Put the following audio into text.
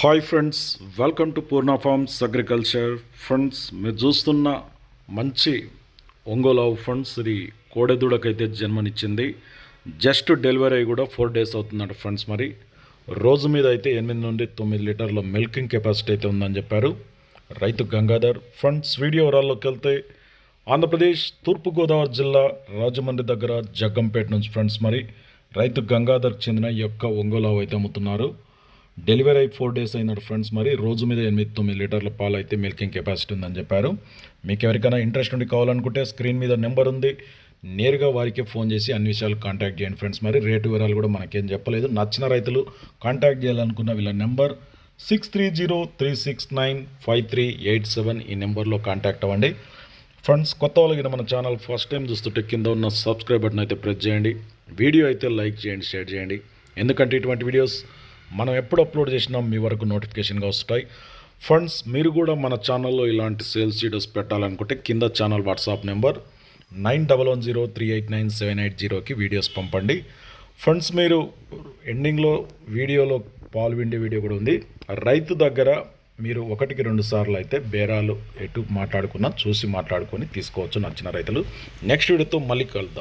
Hi friends welcome to Poorna farms agriculture friends మీరు చూస్తున్న మంచి ఒంగోలు ఆవు ఫ్రెండ్స్ ఇది కోడెదూడకైతే జన్మనిచ్చింది. జస్ట్ డెలివరీ అయ్యి కూడా ఫోర్ డేస్ అవుతుందంట ఫ్రెండ్స్ మరి. రోజు మీద అయితే ఎనిమిది నుండి తొమ్మిది లీటర్ల మిల్కింగ్ కెపాసిటీ అయితే ఉందని చెప్పారు. రైతు గంగాధర్ ఫ్రెండ్స్ వీడియో వివరాల్లోకి వెళ్తే ఆంధ్రప్రదేశ్ తూర్పుగోదావరి జిల్లా రాజమండ్రి దగ్గర జగ్గంపేట నుంచి ఫ్రెండ్స్ మరి రైతు గంగాధర్కి చెందిన యొక్క ఒంగోలు ఆవు అయితే అమ్ముతున్నారు. డెలివరీ అయి ఫోర్ డేస్ అయినాడు ఫ్రెండ్స్ మరి. రోజు మీద ఎనిమిది తొమ్మిది లీటర్ల పాలు అయితే మిల్కింగ్ కెపాసిటీ ఉందని చెప్పారు. మీకు ఎవరికైనా ఇంట్రెస్ట్ ఉండి కావాలనుకుంటే స్క్రీన్ మీద నెంబర్ ఉంది. నేరుగా వారికి ఫోన్ చేసి అన్ని విషయాలు కాంటాక్ట్ చేయండి ఫ్రెండ్స్ మరి. రేటు వివరాలు కూడా మనకేం చెప్పలేదు. నచ్చిన రైతులు కాంటాక్ట్ చేయాలనుకున్న వీళ్ళ number six three zero three six nine five three eight seven ఈ నెంబర్లో కాంటాక్ట్ అవ్వండి. ఫ్రెండ్స్ కొత్త వాళ్ళకి మన ఛానల్ ఫస్ట్ టైం చూస్తుంటే కింద ఉన్న సబ్స్క్రైబ్ బటన్ అయితే ప్రెస్ చేయండి. వీడియో అయితే లైక్ చేయండి షేర్ చేయండి. ఎందుకంటే ఇటువంటి వీడియోస్ మనం ఎప్పుడు అప్లోడ్ చేసినా మీ వరకు నోటిఫికేషన్గా వస్తాయి. ఫండ్స్ మీరు కూడా మన ఛానల్లో ఇలాంటి సేల్స్ వీడియోస్ పెట్టాలనుకుంటే కింద channel WhatsApp number nine double one zero three eight nine seven eight జీరోకి వీడియోస్ పంపండి. ఫండ్స్ మీరు ఎండింగ్లో వీడియోలో పాలు వీడియో కూడా ఉంది. రైతు దగ్గర మీరు ఒకటికి రెండు సార్లు అయితే బేరాలు ఎటు మాట్లాడుకున్నా చూసి మాట్లాడుకొని తీసుకోవచ్చు నచ్చిన రైతులు. నెక్స్ట్ వీడియోతో మళ్ళీ కలుద్దాం.